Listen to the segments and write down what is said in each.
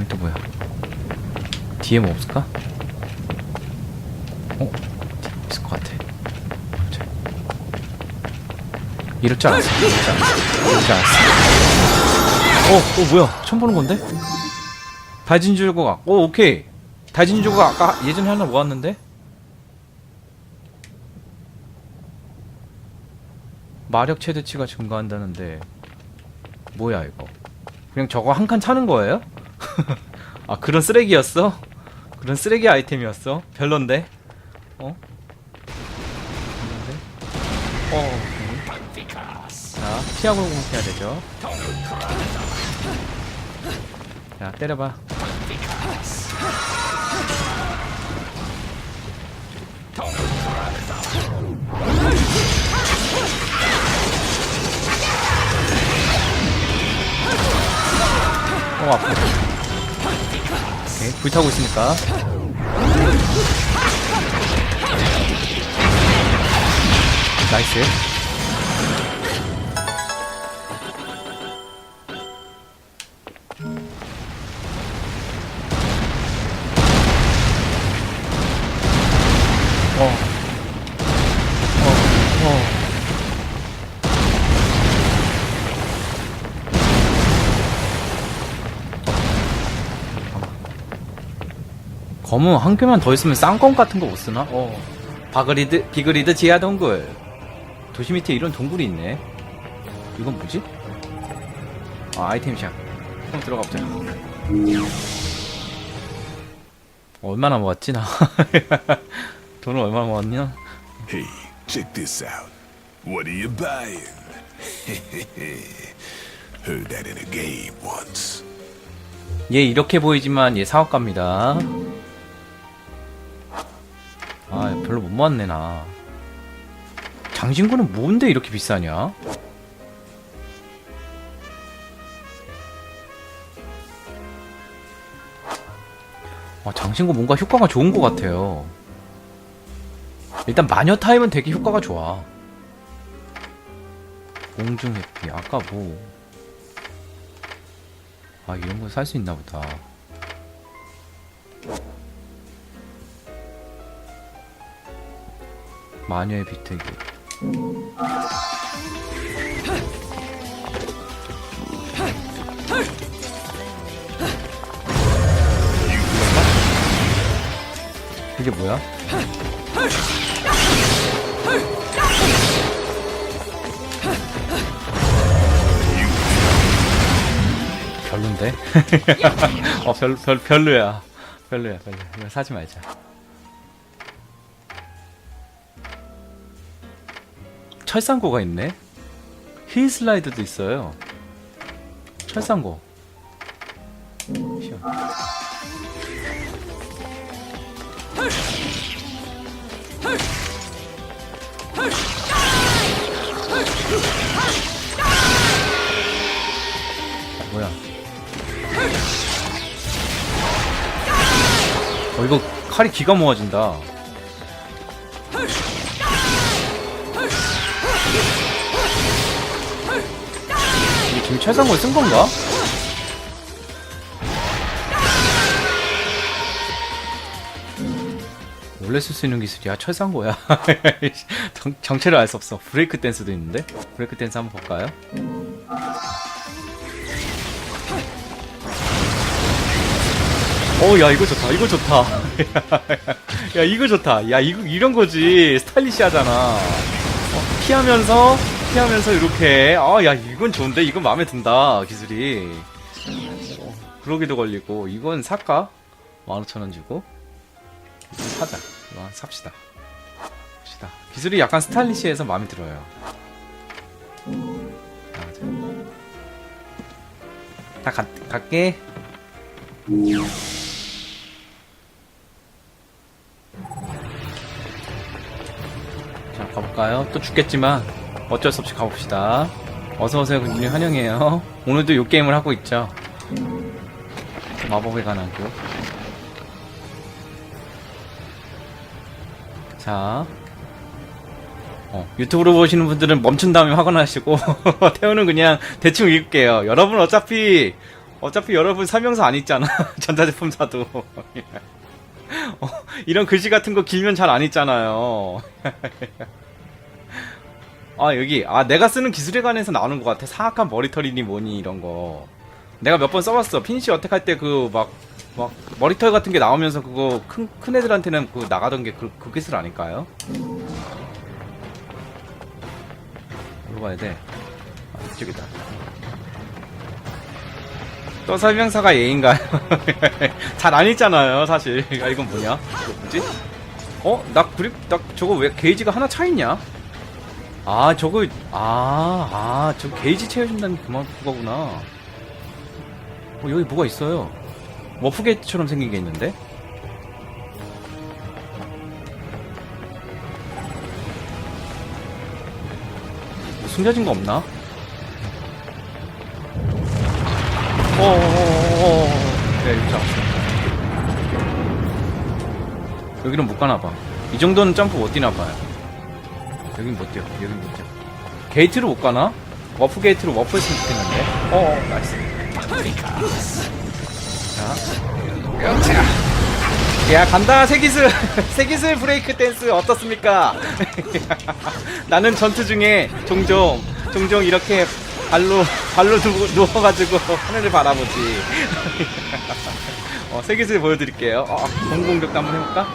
여기 또 뭐야? 뒤에 뭐 없을까? 어? 있을 것 같아. 이럴 줄 알았어. 이럴 줄 알았어. 어, 어, 뭐야? 처음 보는 건데? 다진주고가. 오, 오케이. 다진주고가 아까 예전에 하나 모았는데? 마력 최대치가 증가한다는데 뭐야 이거? 그냥 저거 한 칸 차는 거예요? 아 그런 쓰레기였어? 그런 쓰레기 아이템이었어? 별론데? 어? 별론데? 어. 자 피하고 공격해야 되죠. 자 때려봐. 어 아파. 오케이 불타고 있으니까. 나이스. 검은 한 개만 더 있으면 쌍검 같은 거 못 쓰나? 어. 바그리드, 비그리드 지하 동굴. 도시 밑에 이런 동굴이 있네. 이건 뭐지? 아, 아이템샵. 한번 들어가 보자. 얼마나 모았지, 나? 돈을 얼마나 모았냐? Hey, check this out. What are you buying? Heard that in a game once. 얘 이렇게 보이지만 얘 사업가입니다. 아 별로 못 모았네 나. 장신구는 뭔데 이렇게 비싸냐? 아, 장신구 뭔가 효과가 좋은 것 같아요. 일단 마녀 타입은 되게 효과가 좋아. 공중 회피 아까 뭐 아 이런 거 살 수 있나 보다. 마녀의 비트기. 이게 뭐야? 별론데? 어, 별, 별, 별로야. 별로야, 별로야. 이거 사지 말자. 철상고가 있네? 힐 슬라이드도 있어요. 철상고. 뭐야? 어, 이거 칼이 기가 모아진다. 최상고에 쓴 건가? 원래 쓸 수 있는 기술이야 철상고야 정, 정체를 알 수 없어 브레이크 댄스도 있는데 브레이크 댄스 한번 볼까요? 어, 야, 이거 좋다. 이거 좋다. 야, 이거 좋다. 야, 이거, 이런 거지. 스타일리시하잖아. 어, 피하면서, 피하면서 이렇게. 아, 야, 이건 좋은데? 이건 마음에 든다. 기술이. 어, 그러기도 걸리고. 이건 살까? 15,000원 주고. 사자. 한 삽시다. 삽시다. 기술이 약간 스타일리시해서 마음에 들어요. 자, 자. 다 가, 갈게. 자, 가볼까요? 또 죽겠지만 어쩔 수 없이 가봅시다. 어서오세요, 군주님 환영해요. 오늘도 요 게임을 하고 있죠. 마법에 관한 교. 자. 어, 유튜브로 보시는 분들은 멈춘 다음에 확인하시고, 태우는 그냥 대충 읽을게요. 여러분 어차피, 어차피 여러분 설명서 안 읽잖아. 전자제품 사도. 어, 이런 글씨 같은 거 길면 잘 안 읽잖아요. 아, 여기. 아, 내가 쓰는 기술에 관해서 나오는 것 같아. 사악한 머리털이니 뭐니, 이런 거. 내가 몇 번 써봤어. 피니시 어택 할 때 그, 막, 막, 머리털 같은 게 나오면서 그거 큰, 큰 애들한테는 그 나가던 게 그, 그 기술 아닐까요? 가야 돼? 아, 이쪽이다. 또 설명서가 예인가요? 잘 안 읽잖아요, 사실. 아, 이건 뭐냐? 이거 뭐지? 어? 나 그립, 나 저거 왜 게이지가 하나 차있냐? 아, 저거, 아, 아, 저 게이지 채워준다는 그만, 그거구나. 어, 여기 뭐가 있어요. 머프게이트처럼 생긴 게 있는데? 뭐 숨겨진 거 없나? 어어어어어 네 여기 잡았어 여기는 못 가나봐 이 정도는 점프 못 뛰나봐요 여긴 못 뛰어 여긴 못 뛰어 게이트로 못 가나? 워프 게이트로 워프 했으면 좋겠는데 어 어 나이스 자야 간다 세기술 세기술 브레이크 댄스 어떻습니까? 나는 전투 중에 종종 종종 이렇게 발로 발로 누워, 누워가지고 하늘을 바라보지. 어, 세기술 보여드릴게요. 어, 공공격도 한번 해볼까?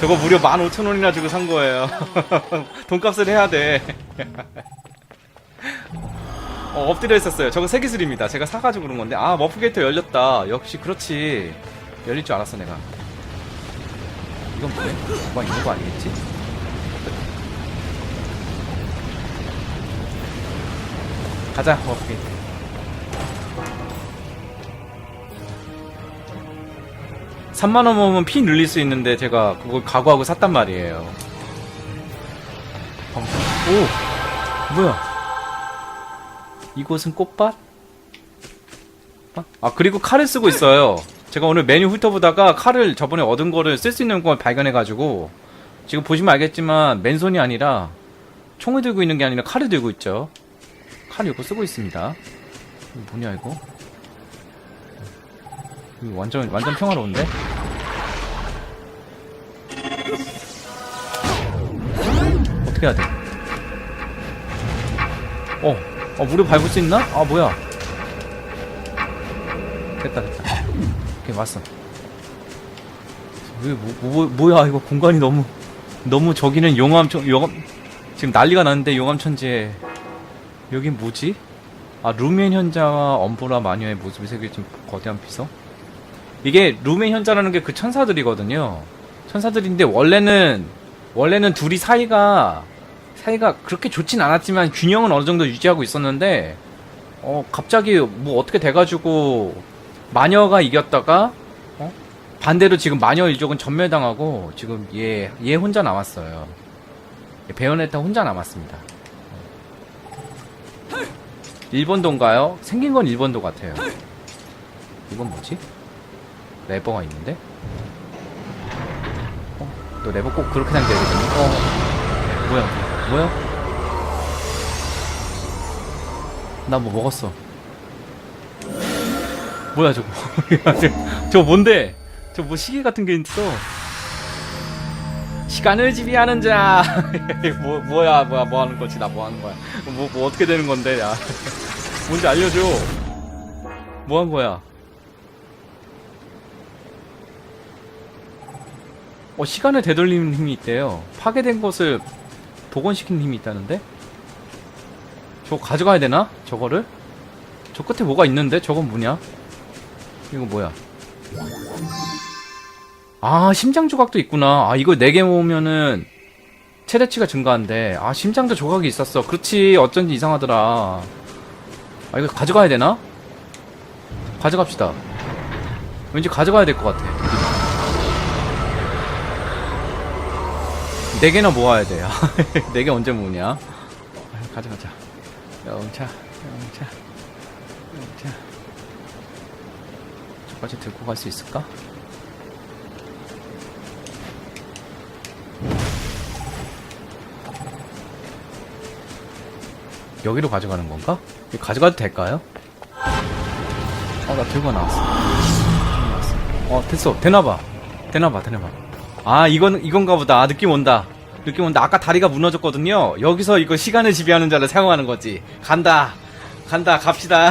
저거 무려 15,000원이나 주고 산 거예요. 돈값을 해야 돼. 어, 엎드려 있었어요. 저거 새기술입니다. 제가 사가지고 그런 건데. 아, 머프 게이터 열렸다. 역시 그렇지. 열릴 줄 알았어, 내가. 이건 뭐래? 막 있는 거 아니겠지? 가자, 머프 게이터. 3만원 모으면 피 늘릴 수 있는데 제가 그걸 각오하고 샀단 말이에요. 어. 오! 뭐야? 이곳은 꽃밭? 아, 아 그리고 칼을 쓰고 있어요. 제가 오늘 메뉴 훑어보다가 칼을 저번에 얻은 거를 쓸 수 있는 걸 발견해가지고 지금 보시면 알겠지만 맨손이 아니라 총을 들고 있는 게 아니라 칼을 들고 있죠. 칼을 이거 쓰고 있습니다. 뭐냐 이거? 이거 완전 완전 평화로운데? 어떻게 해야 돼? 어, 어 무료 밟을 수 있나? 아 뭐야? 됐다 됐다. 오케이 왔어. 왜 뭐, 뭐 뭐야 이거 공간이 너무 너무 저기는 용암천 용암 지금 난리가 났는데 용암천지에 여긴 뭐지? 아 루멘 현자와 엄브라 마녀의 모습이 새겨진 거대한 비서? 이게 루멘 현자라는 게 그 천사들이거든요. 천사들인데 원래는 원래는 둘이 사이가 사이가 그렇게 좋진 않았지만 균형은 어느 정도 유지하고 있었는데 어 갑자기 뭐 어떻게 돼가지고 마녀가 이겼다가 어? 반대로 지금 마녀 일족은 전멸당하고 지금 얘 얘 혼자 남았어요. 베어네타 혼자 남았습니다. 일본도인가요? 생긴 건 일본도 같아요. 이건 뭐지? 레버가 있는데? 어? 너 레버 꼭 그렇게 당겨야 되거든. 어. 뭐야? 뭐야? 나 뭐 먹었어. 뭐야 저거? 저거 뭔데? 저 뭐 시계 같은 게 있어? 시간을 지배하는 자. 뭐 뭐야 뭐야 뭐 하는 거지? 나 뭐 하는 거야? 뭐 뭐 어떻게 되는 건데? 야. 뭔지 알려줘. 뭐 한 거야? 어, 시간을 되돌리는 힘이 있대요. 파괴된 것을 복원시키는 힘이 있다는데? 저거 가져가야 되나? 저거를? 저 끝에 뭐가 있는데? 저건 뭐냐? 이거 뭐야? 아, 심장 조각도 있구나. 아, 이거 4개 모으면은 최대치가 증가한대. 아, 심장도 조각이 있었어. 그렇지. 어쩐지 이상하더라. 아, 이거 가져가야 되나? 가져갑시다. 왠지 가져가야 될 것 같아. 네 개나 모아야 돼. 네개 언제 모으냐? 아, 가져가자. 영차, 영차, 영차. 저까지 들고 갈 수 있을까? 여기로 가져가는 건가? 가져가도 될까요? 어, 나 들고 나왔어. 어, 됐어. 되나봐. 되나봐, 되나봐. 아, 이건, 이건가 보다. 아, 느낌 온다. 느낌 온다. 아까 다리가 무너졌거든요. 여기서 이거 시간을 지배하는 자를 사용하는 거지. 간다. 간다. 갑시다.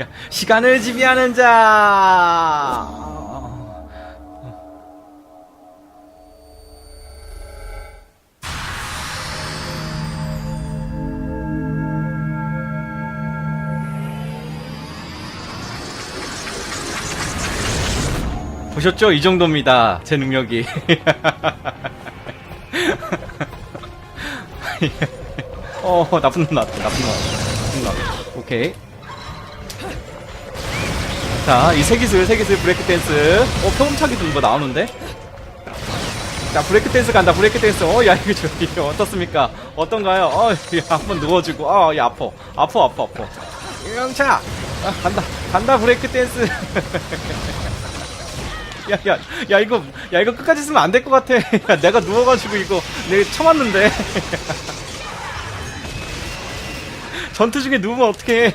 야, 시간을 지배하는 자. 보셨죠? 이 정도입니다. 제 능력이. 어, 나쁜 놈 나왔다. 나쁜 놈. 나쁜 놈. 오케이. 자, 이 세기술, 세기술 브레이크 댄스. 어, 평음차기도 이거 나오는데? 자, 브레이크 댄스 간다, 브레이크 댄스. 어, 야, 이거 저기, 어떻습니까? 어떤가요? 어, 야, 한번 누워주고. 아, 야, 아파. 아파, 아파, 아파. 유영차! 아, 간다, 간다, 브레이크 댄스. 야, 야, 야, 이거, 야, 이거 끝까지 쓰면 안 될 것 같아. 야, 내가 누워가지고 이거, 내가 쳐맞는데. 전투 중에 누우면 어떡해.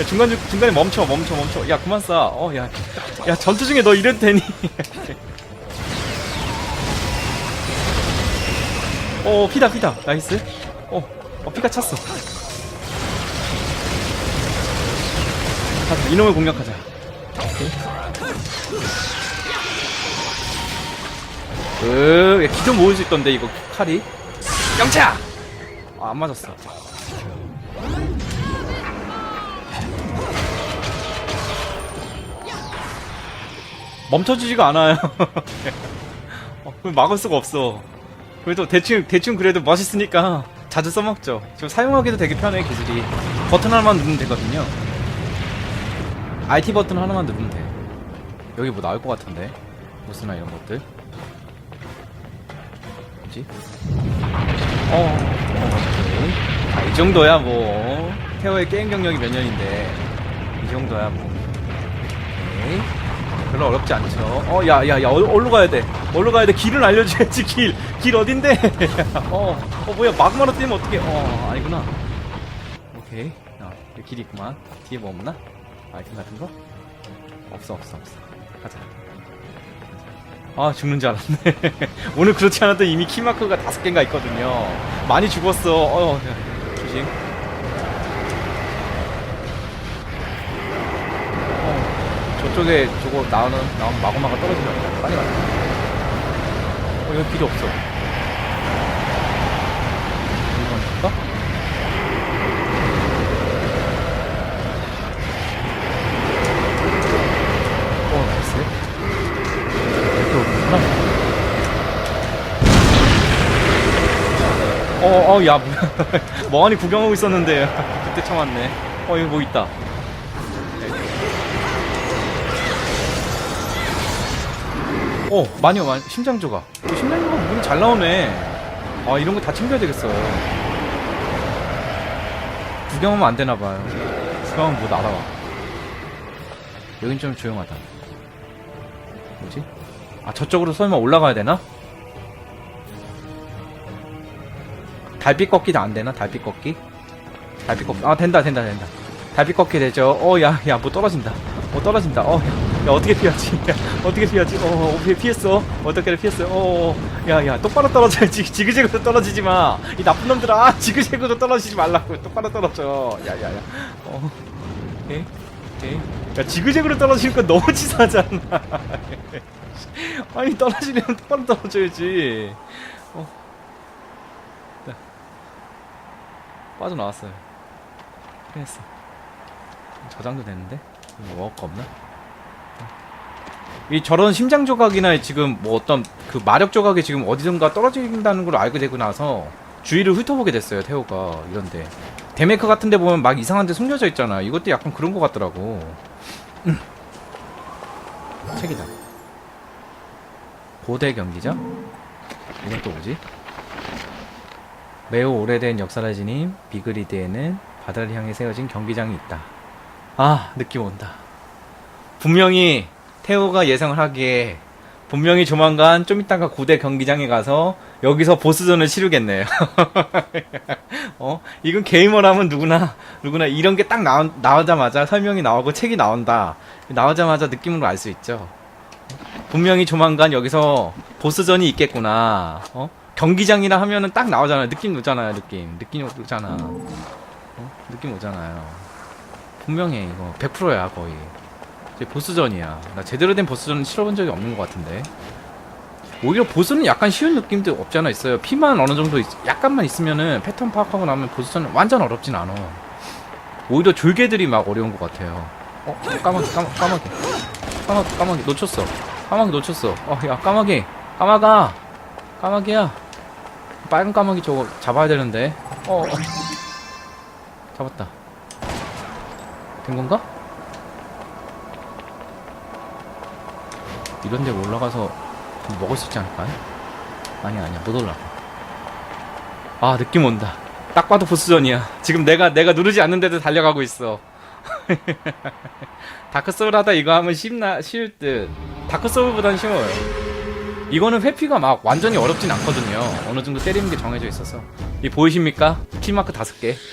야, 중간, 중간에 멈춰, 멈춰, 멈춰. 야, 그만 쏴. 어, 야. 야, 전투 중에 너 이래도 되니? 어, 피다, 피다. 나이스. 어, 어, 피가 찼어. 자, 이놈을 공격하자. 으, 야, 기도 모을 수 있던데, 이거, 칼이. 영차! 아, 안 맞았어. 멈춰주지가 않아요. 어, 막을 수가 없어. 그래도 대충, 대충 그래도 멋있으니까 자주 써먹죠. 지금 사용하기도 되게 편해, 기술이. 버튼 하나만 누르면 되거든요. RT 버튼 하나만 누르면 돼. 여기 뭐 나올 것 같은데. 보스나 이런 것들. 뭐지? 어, 어, 오케이. 아, 이 정도야, 뭐. 태호의 게임 경력이 몇 년인데. 이 정도야, 뭐. 오케이. 별로 어렵지 않죠. 어, 야, 야, 야, 어, 어디로 가야 돼? 어디로 가야 돼? 길을 알려줘야지, 길. 길 어딘데? 어, 어, 뭐야, 마그마로 뛰면 어떡해. 어, 아니구나. 오케이. 어, 여기 길이 있구만. 뒤에 뭐 없나? 아이템 같은 거? 없어, 없어, 없어. 가자. 아, 죽는 줄 알았네. 오늘 그렇지 않아도 이미 키마크가 다섯 개인가 있거든요. 많이 죽었어. 어, 야, 조심. 어, 저쪽에 저거 나오는, 나오는 마구마가 떨어지면 빨리 가자. 어, 여기 필요 없어. 이건 줄까? 어, 나이스. 이렇게 오는구나. 어, 어, 야. 멍하니 구경하고 있었는데. 그때 참았네. 어, 여기 뭐 있다. 어, 많이요, 많이. 심장 조각. 어, 심장 조각 물이 잘 나오네. 아, 이런 거 다 챙겨야 되겠어. 구경하면 안 되나봐요. 구경하면 뭐 날아와. 여긴 좀 조용하다. 뭐지? 아, 저쪽으로 설마 올라가야 되나? 달빛 꺾기도 안 되나? 달빛 꺾기? 달빛 꺾기. 아, 된다, 된다, 된다. 달빛 꺾기 되죠. 어, 야, 야, 뭐 떨어진다. 뭐 떨어진다. 어, 야, 야 어떻게 피하지? 야, 어떻게 피하지? 어, 어, 피- 피했어. 어떻게 피했어요? 어, 어, 야, 야, 똑바로 떨어져야지. 지그재그로 떨어지지 마. 이 나쁜 놈들아, 지그재그로 떨어지지 말라고. 똑바로 떨어져. 야, 야, 야. 어, 오케이, 오케이. 야, 지그재그로 떨어지는 건 너무 치사하잖아. 아니, 떨어지려면 똑바로 떨어져야지. 어. 네. 빠져나왔어요. 피했어. 저장도 됐는데? 뭐 워커 없나? 이 저런 심장 조각이나 지금 뭐 어떤 그 마력 조각이 지금 어디선가 떨어진다는 걸 알게 되고 나서 주위를 훑어보게 됐어요 태호가 이런데 데메크 같은데 보면 막 이상한 데 숨겨져 있잖아 이것도 약간 그런 것 같더라고 음. 책이다 고대 경기장 이건 또 뭐지? 매우 오래된 역사를 지닌 비그리드에는 바다를 향해 세워진 경기장이 있다 아 느낌 온다 분명히 태호가 예상을 하기에 분명히 조만간 좀 이따가 고대 경기장에 가서 여기서 보스전을 치르겠네요. 어? 이건 게이머라면 누구나, 누구나 이런 게 딱 나오, 나오자마자 설명이 나오고 책이 나온다. 나오자마자 느낌으로 알 수 있죠. 분명히 조만간 여기서 보스전이 있겠구나. 어? 경기장이라 하면은 딱 나오잖아요. 느낌 오잖아요, 느낌. 느낌 오잖아. 어? 느낌 오잖아요. 분명해, 이거. 100%야, 거의. 이제 보스전이야. 나 제대로 된 보스전은 치러본 적이 없는 것 같은데. 오히려 보스는 약간 쉬운 느낌도 없지 않아 있어요. 피만 어느 정도 있- 약간만 있으면은 패턴 파악하고 나면 보스전은 완전 어렵진 않아. 오히려 졸개들이 막 어려운 것 같아요. 어, 까마귀, 까마, 까마귀. 까마귀, 까마귀, 놓쳤어. 까마귀 놓쳤어. 어, 야, 까마귀. 까마가. 까마귀야. 빨간 까마귀 저거 잡아야 되는데. 어, 어. 잡았다. 된 건가? 이런 데 올라가서 먹을 수 있지 않을까요? 아니야, 아니야. 못 올라가. 아, 느낌 온다. 딱 봐도 보스전이야. 지금 내가, 내가 누르지 않는데도 달려가고 있어. 다크소울 하다 이거 하면 쉽나, 쉬울 듯. 다크소울보단 쉬워요. 이거는 회피가 막 완전히 어렵진 않거든요. 어느 정도 때리는 게 정해져 있어서. 이 보이십니까? 키마크 다섯 개.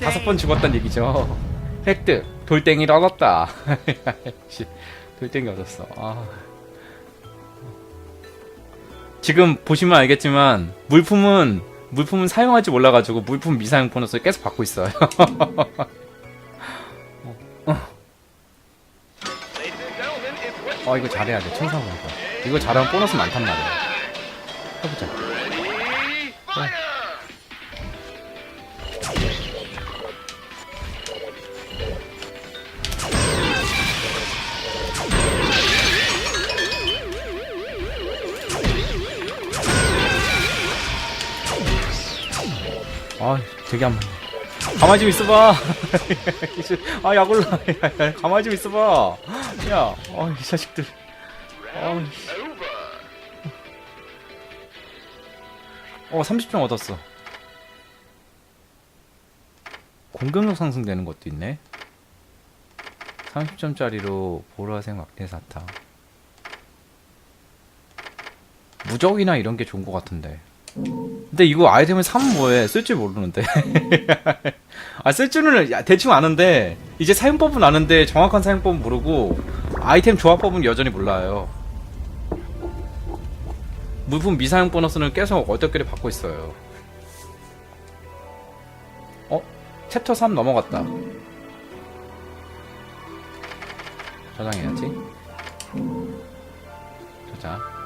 다섯 번 죽었단 얘기죠. 획득. 돌덩이를 얻었다. 역시 돌덩이 얻었어. 아. 지금 보시면 알겠지만 물품은 물품은 사용할지 몰라가지고 물품 미사용 보너스를 계속 받고 있어요. 어 이거 잘해야 돼 천사고 이거 이거 잘하면 보너스 많단 말이야. 해보자. 아 되게 안 맞네. 가만히 좀 있어봐. 아 약올라. 가만히 좀 있어봐. 야, 어, 이 자식들. 어, 어 30점 얻었어. 공격력 상승되는 것도 있네. 30점짜리로 보라색 막대 사탕. 무적이나 이런 게 좋은 것 같은데. 근데 이거 아이템을 사면 뭐해? 쓸 줄 모르는데. 아, 쓸 줄은 야, 대충 아는데, 이제 사용법은 아는데, 정확한 사용법은 모르고, 아이템 조합법은 여전히 몰라요. 물품 미사용 보너스는 계속 어떻게 받고 있어요. 어? 챕터 3 넘어갔다. 저장해야지. 저장.